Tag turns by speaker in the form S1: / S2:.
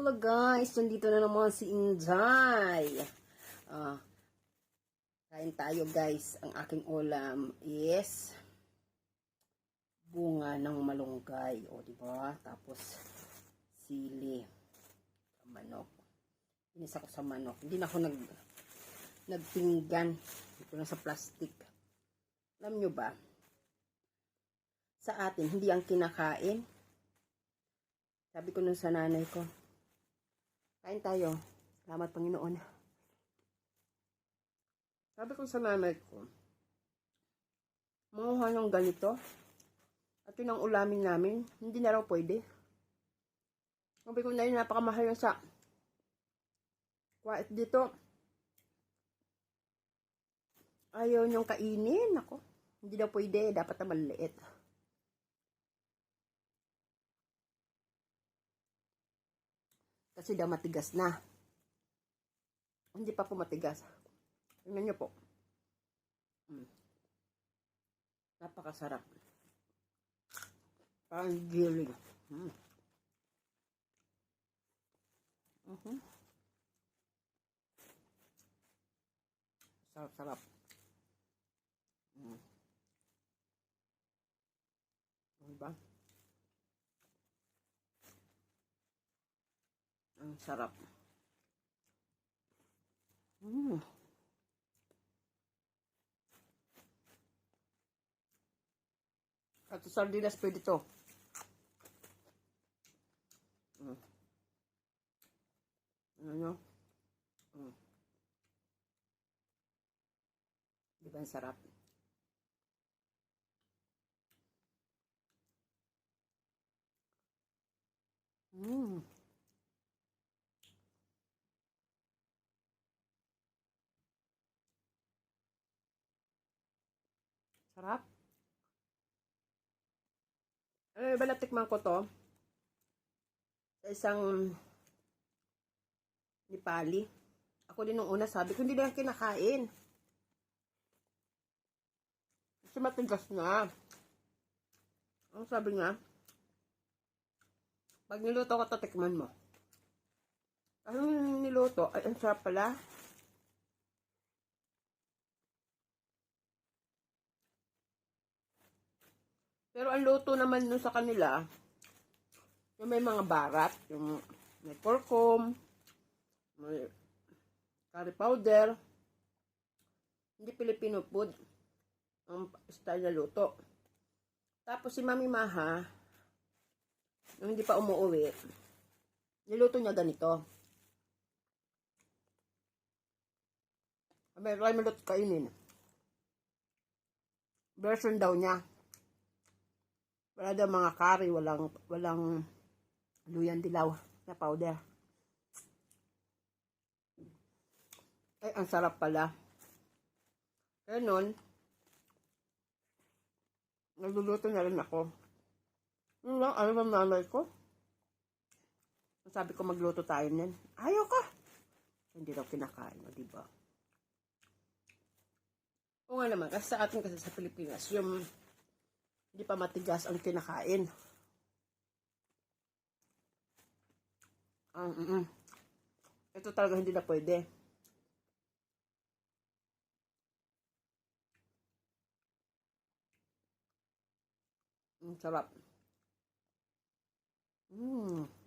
S1: guys, nandito na naman si Inday. Ah, kain tayo guys. Ang aking ulam is bunga ng malunggay. O, di ba? Tapos sili. Manok. Inis ako sa manok. Hindi na ako nag nagpinggan. Ito na sa plastic. Alam nyo ba? Sa atin, hindi ang kinakain. Sabi ko nun sa nanay ko, kain tayo. Salamat Panginoon. Sabi ko sa nanay ko, manguha ng ganito. At yun ang ulamin namin. Hindi na raw pwede. Sabi ko na yun, napakamahal na sa kwait dito. Ayaw niyong kainin. Ako, hindi na pwede. Dapat na maliit. Kasi daw matigas na. Hindi pa po matigas. Tingnan niyo po. Mm. Napakasarap. Parang jelly. Mm. Mhm. Sarap-sarap. Mm. Diba? Ang sarap. Mm. At sa sardinas pwede to. Mm. Ano? Mm. Di ba ang sarap? Mm. Sarap. Eh, ba natikman ko to? Sa isang Nepali. Ako din nung una sabi ko, hindi na kinakain. Kasi matigas na. Ang sabi niya, pag niluto ko, tatikman mo. Ano niluto? Ay, ang sarap pala. Pero ang luto naman nun sa kanila, yung may mga barat, yung may kurkum, may curry powder, hindi Filipino food ang style na luto. Tapos si Mami Maha, nung hindi pa umuwi, niluto niya ganito. May try malot kainin. Version daw niya. Wala daw mga curry, walang, walang luyan dilaw na powder. Ay, ang sarap pala. Kaya nun, nagluluto na rin ako. Yun lang, alam ng nanay ko. Sabi ko magluto tayo nin. Ayaw ka. Hindi daw kinakain, o diba? O nga naman, kasi sa atin kasi sa Pilipinas, yung hindi pa matigas ang kinakain. Mm, mm. Ito talaga hindi na pwede. Ang sarap. Mm.